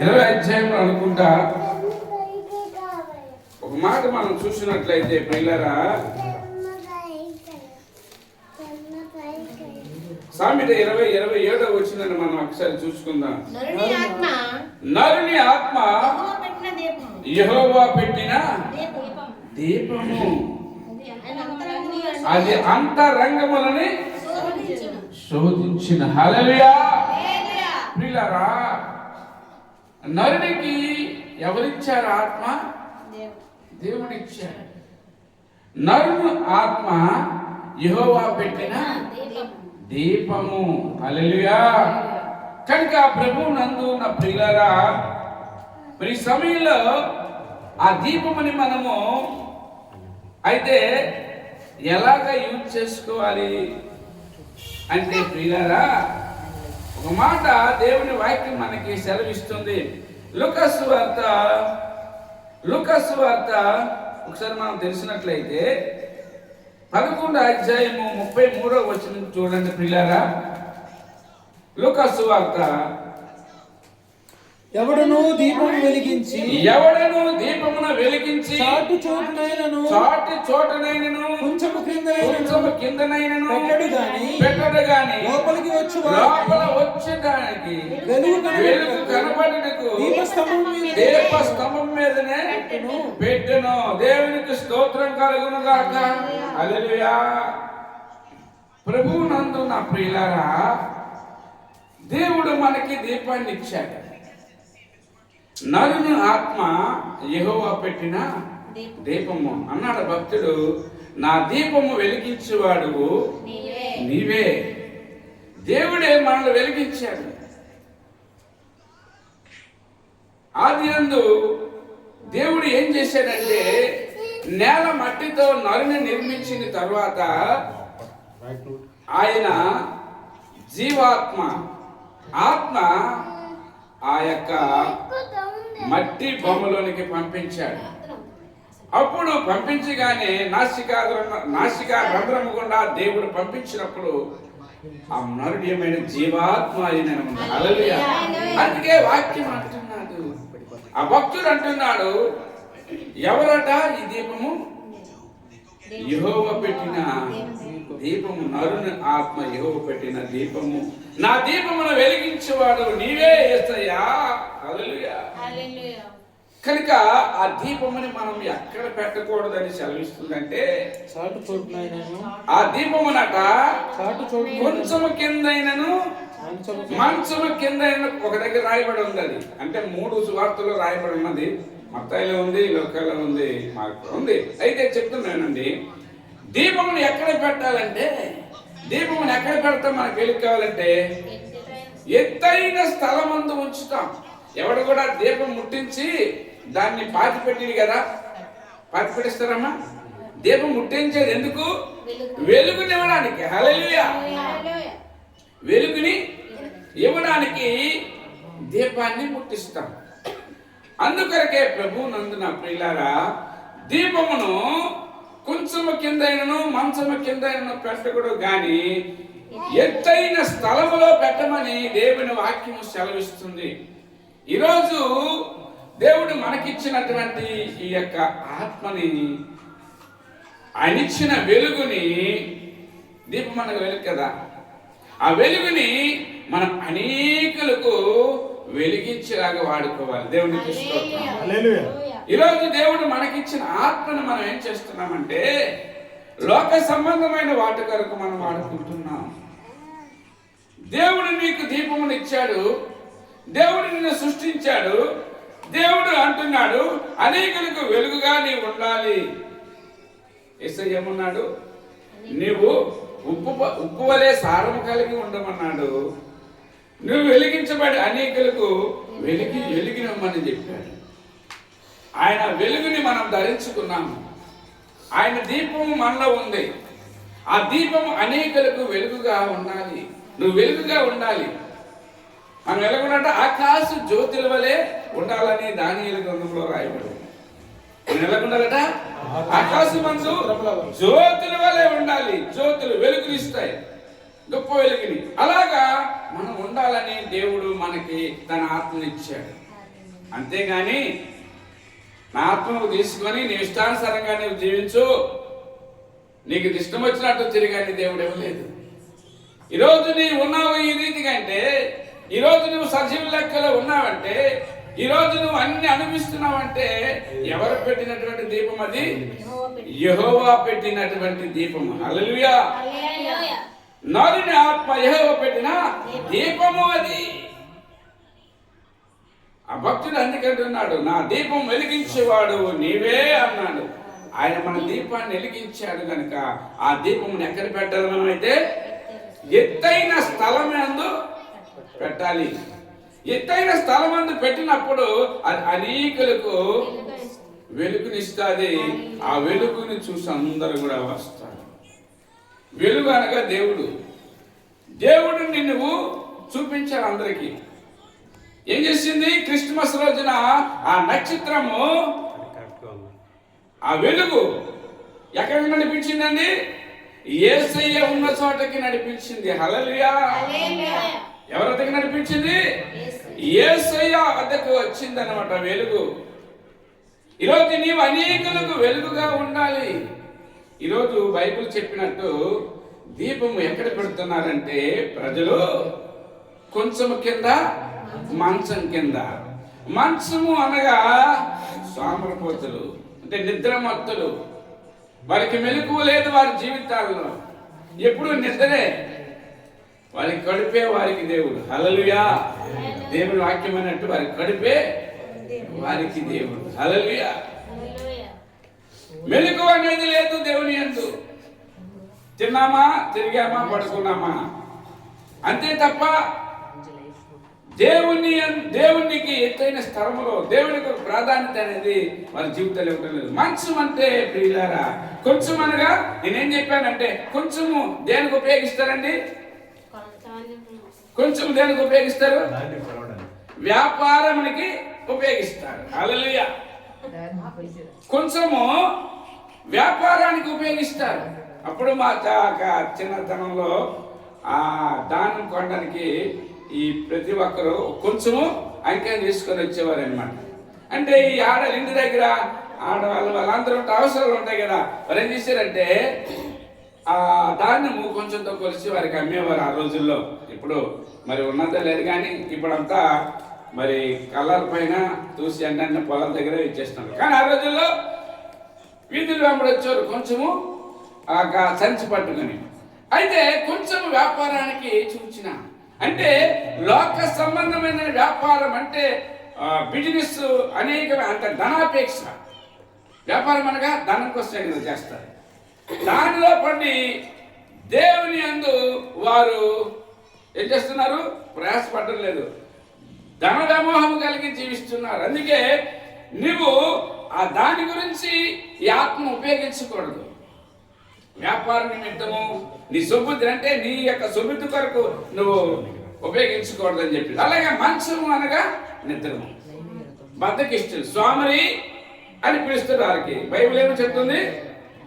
ఇరవై అధ్యాయం అనుకుంటా. ఒక మాట మనం చూసినట్లయితే పిల్లరా సామెత ఇరవై ఇరవై ఏడో వచ్చిందని మనం ఒకసారి చూసుకుందాం. నరుని ఆత్మ. యెహోవా పెట్టిన దీపము. అది అంతరంగములని శోధించును. శోధించిన. హల్లెలూయా. నరుడికి ఎవరిచ్చారు ఆత్మ? దేవుడు. ఇచ్చాడు నరుడు ఆత్మ యహోవా పెట్టిన దీపము. అలలుయా కనుక ప్రభు నందు ఉన్న ప్రియులారా మరి ఈ సమయంలో ఆ దీపముని మనము అయితే ఎలాగ యూజ్ చేసుకోవాలి? అంటే ప్రియులరా ఒక మాట దేవుని వాక్యం మనకి సెలవిస్తుంది. లుకస్ వార్త లుకస్ వార్త ఒకసారి మనం తెలిసినట్లయితే పదకొండు అధ్యాయము ముప్పై మూడో వచ్చిన చూడండి పిల్లారా లుకస్ వార్త ఎవడను దీపం వెలిగించి ఎవడను దీపమున వెలిగించి చాటు చోటునైనను చాటి చోటనైనను కొంచెము క్రింద కొంచెము కిందనైనను పెట్టడు గాని పెట్టడు గాని లోపలికి వచ్చి లోపల వచ్చేదానికి వెలుగు కనబడుటకు వెలుగు కనబడినకు దీపస్తంభం మీద దీప స్తంభం మీదనే పెట్టును. దేవునికి స్తోత్రం కలుగును గాక హల్లెలూయా. ప్రభు నందు నా ప్రియులారా దేవుడు మనకి దీపాన్ని ఇచ్చాడు నరుని ఆత్మ యెహోవా పెట్టిన దీపం. దీపము అన్నాడు భక్తుడు నా దీపము వెలిగించేవాడు నీవే. దేవుడే మనల్ని వెలిగించాడు ఆది యందు దేవుడు ఏం చేశాడంటే నేల మట్టితో నరుని నిర్మించిన తర్వాత ఆయన జీవాత్మ ఆత్మ ఆ యొక్క మట్టి బొమ్మలోనికి పంపించాడు. అప్పుడు పంపించగానే నాసికా నాసికా రంధ్రం గుండా దేవుడు పంపించినప్పుడు ఆ నరుడు జీవాత్మ అయిన అందుకే వాక్యం అంటున్నాడు. ఆ భక్తుడు అంటున్నాడు ఎవరట ఈ దీపము? యెహోవ పెట్టిన దీపము నరుని ఆత్మ యెహోవ పెట్టిన దీపము. నా దీపమును వెలిగించేవాడు నీవే హల్లెలూయా. కనుక ఆ దీపముని మనం ఎక్కడ పెట్టకూడదని సెలవిస్తుందంటే చాటు చోటునైనను ఆ దీపమునట చాటు చోటు కొంచెము కిందైనను మంచము కిందైన ఒక దగ్గర రాయబడి ఉంది అది అంటే మూడు సువార్తలు రాయబడి ఉన్నది. మత్తాయిలో ఉంది లోకాల్లో ఉంది మార్పులో ఉంది. అయితే చెప్తున్నానండి దీపమును ఎక్కడ పెట్టాలంటే దీపమును ఎక్కడ పెడతాం? మనకు వెలుగు కావాలంటే ఎత్తైన స్థలమందు ఉంచుతాం. ఎవడు కూడా దీపం ముట్టించి దాన్ని పాతి పెట్టింది కదా? పాతి పెట్టిస్తారమ్మా దీపం ముట్టించేది ఎందుకు? వెలుగునివ్వడానికి హల్లెలూయా. హల్లెలూయా. వెలుగుని ఇవ్వడానికి దీపాన్ని ముట్టిస్తాం. అందుకొరకే ప్రభు నందున ప్రియులారా దీపమును కొంచెము కిందైనను మంచము కిందైనను పెట్టకూడదు గాని ఎత్తైన స్థలములో పెట్టమని దేవుని వాక్యము సెలవిస్తుంది. ఈరోజు దేవుడు మనకిచ్చినటువంటి ఈ యొక్క ఆత్మని అనిచ్చిన వెలుగుని దీపం మనకు వెలుగు కదా? ఆ వెలుగుని మనం అనేకులకు వెలిగించేలాగా వాడుకోవాలి. దేవుడికి స్తోత్రం. ఈరోజు దేవుడు మనకిచ్చిన ఆత్మను మనం ఏం చేస్తున్నామంటే లోక సంబంధమైన వాటి కొరకు మనం వాడుకుంటున్నాం. దేవుడు నీకు దీపమును ఇచ్చాడు దేవుడు నిన్ను సృష్టించాడు దేవుడు అంటున్నాడు అనేకులకు వెలుగుగా నీవు ఉండాలి. ఎస్ఐ ఏమన్నాడు? నీవు ఉప్పు ఉప్పు వలె సారము కలిగి ఉండమన్నాడు. నువ్వు వెలిగించబడి అనేకులకు వెలిగి వెలిగినమ్మని చెప్పాడు. ఆయన వెలుగుని మనం ధరించుకున్నాము. ఆయన దీపము మనలో ఉంది. ఆ దీపం అనేకులకు వెలుగుగా ఉండాలి. నువ్వు వెలుగుగా ఉండాలి. మనం ఎలాగుంటే ఆకాశ జ్యోతుల వలె ఉండాలని దానియేలు గ్రంథంలో రాయబడి మనం ఎలాగుండాలట? మనసు జ్యోతుల వలె ఉండాలి. జ్యోతులు వెలుగునిస్తాయి గొప్ప వెలుగుని. అలాగా మనం ఉండాలని దేవుడు మనకి తన ఆత్మనిచ్చాడు. అంతేగాని నా ఆత్మను తీసుకొని నీ ఇష్టానుసారంగా నీవు జీవించు. నీకు ఇష్టం వచ్చినట్టు తిరిగాని దేవుడు ఇవ్వలేదు. ఈరోజు నీవు ఉన్నావు ఈ రీతిగా అంటే ఈరోజు నువ్వు సజీవ లెక్కలో ఉన్నావంటే ఈరోజు నువ్వు అన్ని అనిపిస్తున్నావంటే ఎవరు పెట్టినటువంటి దీపం అది? యెహోవా పెట్టినటువంటి దీపము హల్లెలూయా. హల్లెలూయా. నరుని ఆత్మ యెహోవా పెట్టిన దీపము అది. భక్తుడు అందుకంటున్నాడు నా దీపం వెలిగించేవాడు నీవే అన్నాడు. ఆయన మన దీపాన్ని వెలిగించాడు కనుక ఆ దీపమును ఎక్కడ పెట్టాలి మనం అయితే ఎత్తైన స్థలం అందు పెట్టాలి. ఎత్తైన స్థలం అందు పెట్టినప్పుడు అది అనేకులకు వెలుగునిస్తుంది. ఆ వెలుగుని చూసి అందరూ కూడా వస్తారు. వెలుగు అనగా దేవుడు. దేవుడు నువ్వు చూపించాలి అందరికీ. ఏం చేసింది? క్రిస్మస్ రోజున ఆ నక్షత్రము ఆ వెలుగు ఎక్కడికి నడిపించిందండి? ఏసయ్య ఉన్న చోటకి నడిపించింది. హలలియా హల్లెలూయా. ఎవరి నడిపించింది? ఏసయ్య వద్దకు వచ్చింది అనమాట వెలుగు. ఈరోజు నీవు అనేకులకు వెలుగుగా ఉండాలి. ఈరోజు బైబిల్ చెప్పినట్టు దీపం ఎక్కడ పెడుతున్నారంటే ప్రజలు కొంచెం కింద మంచం కింద. మంచము అనగా సోమరపోతులు అంటే నిద్రమత్తులు. వారికి మెలకువ లేదు వారి జీవితాల్లో. ఎప్పుడు నిద్రే వారికి కడిపే వారికి దేవుడు. హలలుయా దేవుడు వాక్యం అన్నట్టు వారికి కడిపే వారికి దేవుడు. హలలుయా మెలకు మెలకువ అనేది లేదు దేవుని ఎందు తిన్నామా? తిరిగామా? పడుకున్నామా? అంతే తప్ప దేవుని దేవునికి ఎత్తైన స్థలములో దేవునికి ప్రాధాన్యత అనేది వారి జీవితంలో ఉండలేదు లేదు. మంచం అంటే ప్రియులారా కొంచెం అనగా నేనేం చెప్పానంటే కొంచెము దేనికి ఉపయోగిస్తారండి? కొంచెం దేనికి ఉపయోగిస్తారు? వ్యాపారానికి ఉపయోగిస్తారు. అలలియ కొంచెము వ్యాపారానికి ఉపయోగిస్తారు. అప్పుడు మా చిన్నతనంలో ఆ దానం కొనడానికి ఈ ప్రతి ఒక్కరు కొంచెము అంకెం తీసుకొని వచ్చేవారు అనమాట అంటే ఈ ఆడలు ఇంటి దగ్గర ఆడవాళ్ళు వాళ్ళందరూ అవసరాలు ఉంటాయి కదా. వారు ఏం చేశారంటే ఆ ధాన్యము కొంచెంతో కొలిసి వారికి అమ్మేవారు ఆ రోజుల్లో. ఇప్పుడు మరి ఉన్నదే లేదు కానీ ఇప్పుడంతా మరి కలర్ పైన చూసి అంటే పొలం దగ్గర ఇచ్చేస్తున్నారు. కానీ ఆ రోజుల్లో వీధులు వెంబడి వచ్చారు కొంచెము ఆ సంచి పట్టుకుని. అయితే కొంచెం వ్యాపారానికి చూచిన అంటే లోక సంబంధమైన వ్యాపారం అంటే బిజినెస్ అనేక అంటే ధనాపేక్ష. వ్యాపారం అనగా ధనం కోసం చేస్తారు. దానిలో పడి దేవుని అందు వారు ఏం చేస్తున్నారు? ప్రయాసపడడం లేదు. ధన వ్యామోహం కలిగి జీవిస్తున్నారు. అందుకే నువ్వు ఆ దాని గురించి ఈ ఆత్మ ఉపయోగించకూడదు. వ్యాపార నిమిత్తము నీ సొబుద్ధి అంటే నీ యొక్క సొబుద్ధి కొరకు నువ్వు ఉపయోగించకూడదని చెప్పి అలాగే మంచము అనగా నిద్రము. బద్దకిష్టులు స్వామరి అని పిలుస్తారు వారికి. బైబిల్ ఏమి చెప్తుంది?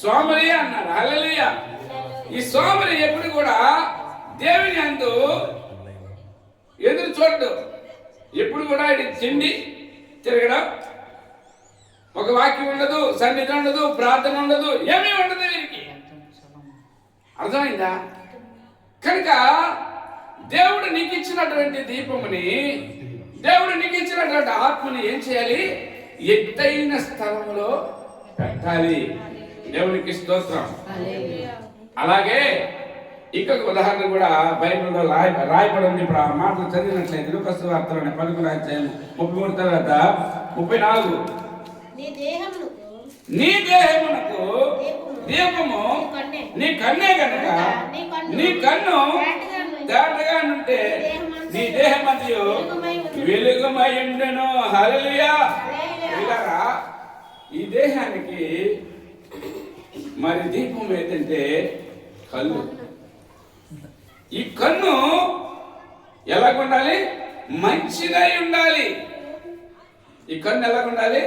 స్వామరి అన్నారు. హల్లెలూయ. ఈ సోమరి ఎప్పుడు కూడా దేవుని అందు ఎదురు చూడడు. ఎప్పుడు కూడా ఇది తిండి తిరగడం. ఒక వాక్యం ఉండదు సన్నిధి ఉండదు ప్రార్థన ఉండదు ఏమీ ఉండదు వీరికి. అర్థమైందా? కనుక దేవుడు నీకు ఇచ్చినటువంటి దీపముని దేవుడు నీకు ఇచ్చినటువంటి ఆత్మని ఏం చేయాలి? ఎత్తైన స్థలంలో పెట్టాలి. దేవునికి స్తోత్రం. అలాగే ఇంకొక ఉదాహరణ కూడా బైబిల్లో రాయ రాయబడి ఉంది ఇప్పుడు ఆ మాటలు చదివినట్లయితే లూకస్ వార్తలోని అధ్యాయం ముప్పై మూడు తర్వాత ముప్పై నాలుగు. నీ దేహమునకు దీపము నీ కన్నే. గనక నీ కన్ను తేటగా ఉంటే నీ దేహమంతయు వెలుగుమై ఉండెను. హల్లెలూయా. పిల్లరా ఈ దేహానికి మరి దీపం ఏంటంటే కళ్ళు. ఈ కన్ను ఎలాగుండాలి మంచిదై ఉండాలి. ఈ కన్ను ఎలాగుండాలి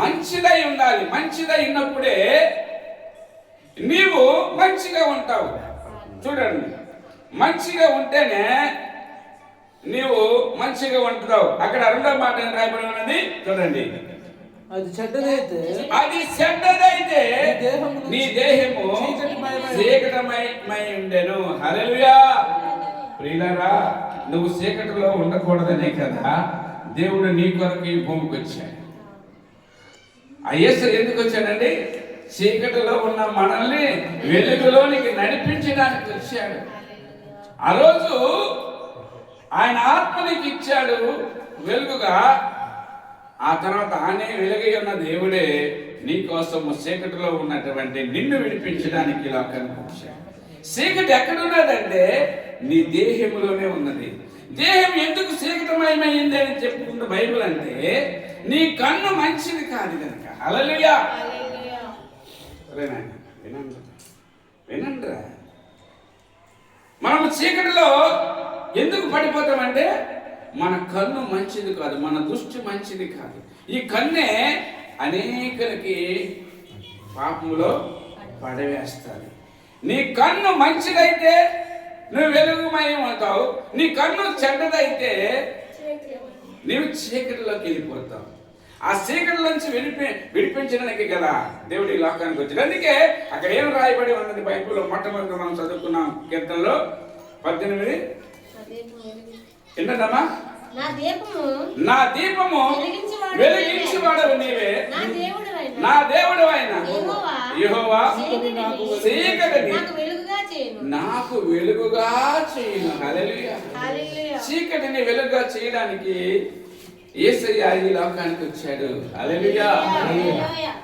మంచిదై ఉండాలి. మంచిదై ఉన్నప్పుడే నీవు మంచిగా ఉంటావు. చూడండి. మంచిగా ఉంటేనే నీవు మంచిగా ఉంటున్నావు. అక్కడ రెండో మాట ఏం రాయబడి ఉన్నది? చూడండి. అది చెడ్డదైతే అది చెడ్డదైతే నీ దేహము చీకటిమయమై- చీకటమై ఉండెను. హల్లెలూయా. ప్రియులారా నువ్వు చీకటిలో ఉండకూడదనే కదా దేవుడు నీ కొరకు ఈ భూమికి వచ్చాడు. ఆ యేసు ఎందుకు వచ్చాడండి? చీకటిలో ఉన్న మనల్ని వెలుగులోనికి నడిపించడానికి వచ్చాడు. ఆ రోజు ఆయన ఆత్మనికి ఇచ్చాడు వెలుగుగా. ఆ తర్వాత ఆనే వెలుగై ఉన్న దేవుడే నీకోసము చీకటిలో ఉన్నటువంటి నిన్ను విడిపించడానికి ఇలా కనిపించాడు. చీకటి ఎక్కడ ఉన్నదంటే నీ దేహములోనే ఉన్నది. దేహం ఎందుకు చీకటమయమైంది అని చెప్పుకుంటూ బైబిల్ అంటే నీ కన్ను మంచిది కాదు కనుక. హల్లెలూయా. హల్లెలూయా. సరేనా వినండి. వినండిరా మనము చీకటిలో ఎందుకు పడిపోతామంటే మన కన్ను మంచిది కాదు మన దృష్టి మంచిది కాదు. ఈ కన్నే అనేకులకి పాపములో పడవేస్తారు. నీ కన్ను మంచిదైతే నువ్వు వెలుగుమయం అవుతావు నీ కన్ను చెడ్డదైతే నీవు చీకటిలోకి వెళ్ళిపోతావు. ఆ చీకటి నుంచి విడిపి విడిపించడానికి కదా దేవుడు ఈ లోకానికి వచ్చాడు. అందుకే అక్కడ ఏం రాయబడి ఉన్నది బైబిల్లో? మొట్టమొదటి మనం చదువుకున్నాం కీర్తనలో పద్దెనిమిది. ఏంటమ్మా నా దీపము నా దీపము వెలిగించువాడవు. వెలిగించి వాడవు నీవే. నా దేవుడు యెహోవా చీకటిని చీకటిని నాకు వెలుగుగా చేయను. నాకు వెలుగుగా చేయను. హల్లెలూయా. హల్లెలూయా. చీకటిని వెలుగుగా చేయడానికి ఏసయ్య ఈ లోకానికి వచ్చాడు.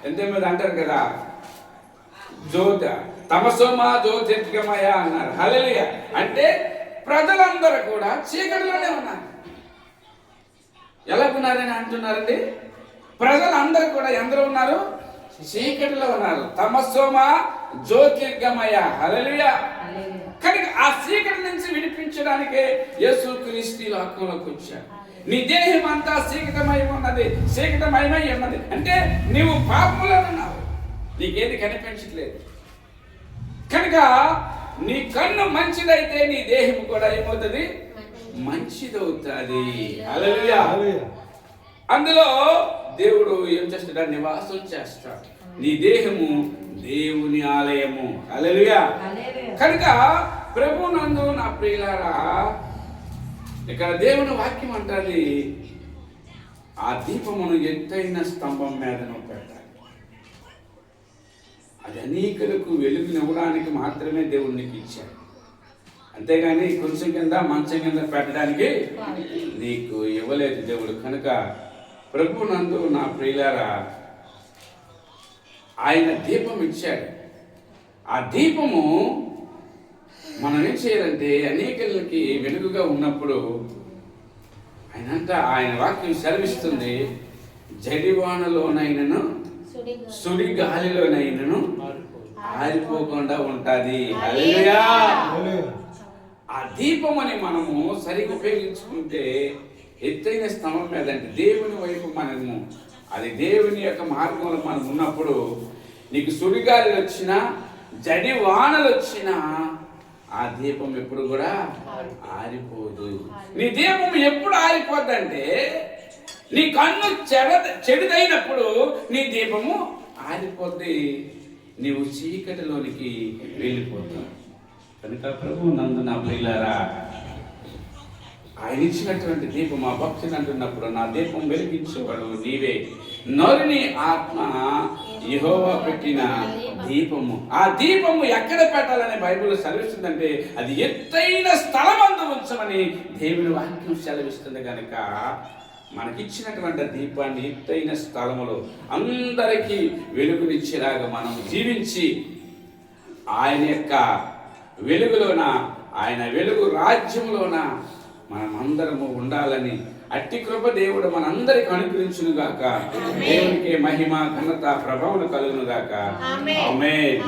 ఎంతో మంది అంటారు కదా జ్యోత తమసోమా జ్యోతిర్గమయ అన్నారు. హల్లెలూయా. అంటే ప్రజలందరూ కూడా చీకటిలోనే ఉన్నారు. ఎలా ఉన్నారని అంటున్నారండి? ప్రజలందరూ కూడా ఎందరూ ఉన్నారు? చీకటిలో ఉన్నారు. తమసోమా జ్యోతిర్గమయ హల్లెలూయా. కనుక ఆ చీకటి నుంచి విడిపించడానికే యేసు క్రీస్తు లోకంలోకి వచ్చాడు. నీ దేహం అంతా చీకటమై ఉన్నది చీకటమయమై ఉన్నది. అంటే నీవు పాపంలో ఉన్నావు. నీకేది కనిపించట్లేదు. కనుక నీ కన్ను మంచిదైతే నీ దేహం కూడా ఏమవుతుంది? మంచిదవుతుంది. హల్లెలూయా. అందులో దేవుడు ఏం చేస్తాడు? నివాసం చేస్తాడు. నీ దేహము దేవుని ఆలయము. హల్లెలూయా. కనుక ప్రభు నందు నా ప్రియులారా ఇక్కడ దేవుని వాక్యం అంటది ఆ దీపమును ఎత్తైన స్తంభం మీదను పెట్టాలి. అది అనేకులకు వెలుగునివ్వడానికి మాత్రమే దేవుడు నీకు ఇచ్చాడు. అంతేగాని కొంచెం కింద మంచం కింద పెట్టడానికి నీకు ఇవ్వలేదు దేవుడు. కనుక ప్రభు నందు నా ప్రియులారా ఆయన దీపం ఇచ్చాడు. ఆ దీపము మనం ఏం చేయాలంటే అనేకలకి వెలుగుగా ఉన్నప్పుడు ఆయన ఆయన వాక్యం సెలవిస్తుంది. జడివానలోనైనను సుడి గాలిలోనైనను ఆరిపోకుండా ఉంటుంది. ఆ దీపం అని మనము సరిగ్గా ఉపయోగించుకుంటే ఎత్తైన స్తంభం మీద అంటే దేవుని వైపు మనము అది దేవుని యొక్క మార్గంలో మనం ఉన్నప్పుడు నీకు సుడిగాలి వచ్చినా జడి వానలు వచ్చినా ఆ దీపం ఎప్పుడు కూడా ఆరిపోదు. నీ దీపం ఎప్పుడు ఆరిపోద్దంటే నీ కన్ను చెడ చెడుదైనప్పుడు నీ దీపము ఆరిపోద్ది. నీవు చీకటిలోనికి వెళ్ళిపోతావు. కనుక ప్రభు నందు నా ప్రియులారా ఆయన ఇచ్చినటువంటి దీపం ఆ భక్తిని అంటున్నప్పుడు నా దీపం వెలిగించేవాడు నీవే. నరుని ఆత్మ యహోవ పెట్టిన దీపము. ఆ దీపము ఎక్కడ పెట్టాలని బైబిల్ సెలవిస్తుందంటే అది ఎత్తైన స్థలమందు ఉంచమని దేవుని వాక్యం సెలవిస్తుంది కనుక మనకిచ్చినటువంటి దీపాన్ని ఎత్తైన స్థలములో అందరికీ వెలుగునిచ్చేలాగా మనం జీవించి ఆయన యొక్క వెలుగులోన ఆయన వెలుగు రాజ్యంలోన మనం అందరము ఉండాలని అట్టి కృప దేవుడు మనందరికి అనుగ్రహించును గాక దేవునికి మహిమ ఘనత ప్రభావం కలుగును గాక ఆమేన్.